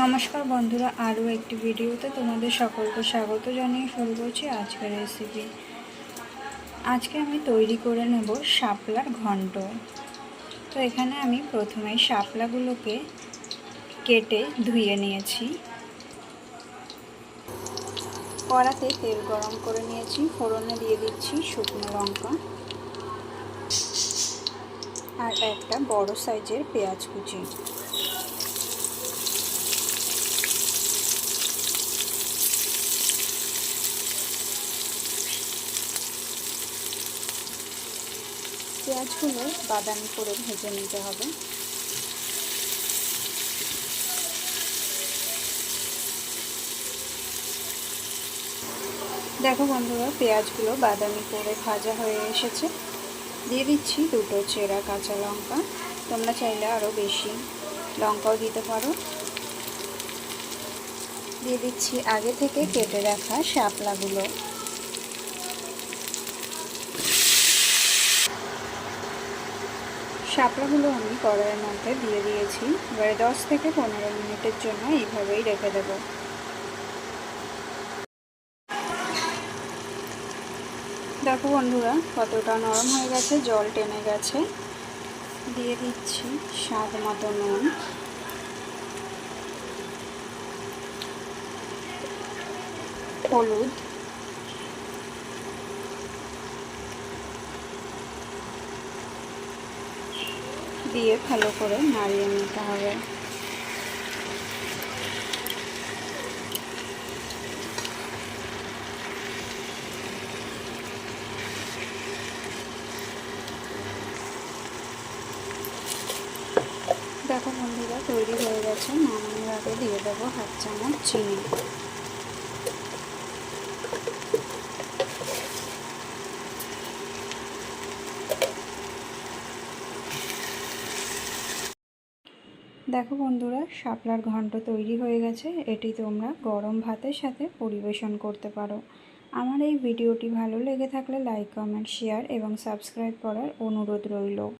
নমস্কার বন্ধুরা, আরও একটি ভিডিওতে তোমাদের সকলকে স্বাগত জানিয়ে শুরু করছি আজকের রেসিপি আজকে আমি তৈরি করে নেব শাপলার ঘন্ট। তো এখানে আমি প্রথমে শাপলাগুলোকে কেটে ধুয়ে নিয়েছি। কড়াতে তেল গরম করে নিয়েছি, ফোড়নে দিয়ে দিচ্ছি শুকনো লঙ্কা আর একটা বড় সাইজের পেঁয়াজ কুচি। পেঁয়াজগুলো বাদামি করে ভেজে নিতে হবে। দেখো বন্ধুরা, পেঁয়াজগুলো বাদামি করে ভাজা হয়ে এসেছে। দিয়ে দিচ্ছি দুটো চেরা কাঁচা লঙ্কা। তোমরা চাইলে আরও বেশি লঙ্কাও দিতে পারো। দিয়ে দিচ্ছি আগে থেকে কেটে রাখা শাপলাগুলো। শাপলাগুলো আমি কড়াইয়ের মধ্যে দিয়ে দিয়েছি। এবারে দশ থেকে পনেরো মিনিটের জন্য এইভাবেই রেখে দেব। দেখো বন্ধুরা, কতটা নরম হয়ে গেছে, জল টেনে গেছে। দিয়ে দিচ্ছি স্বাদ মতো নুন। হলুদ। দিয়ে ভালো করে নাড়িয়ে নিতে হবে। দেখো বন্ধুরা, তৈরি হয়ে গেছে। নামানোর আগে দিয়ে দেবো হাফ চামচ চিনি। দেখো বন্ধুরা, শাপলার ঘন্ট তৈরি হয়ে গেছে। এটি তোমরা গরম ভাতের সাথে পরিবেশন করতে পারো। আমার এই ভিডিওটি ভালো লেগে থাকলে লাইক কমেন্ট শেয়ার এবং সাবস্ক্রাইব করার অনুরোধ রইল।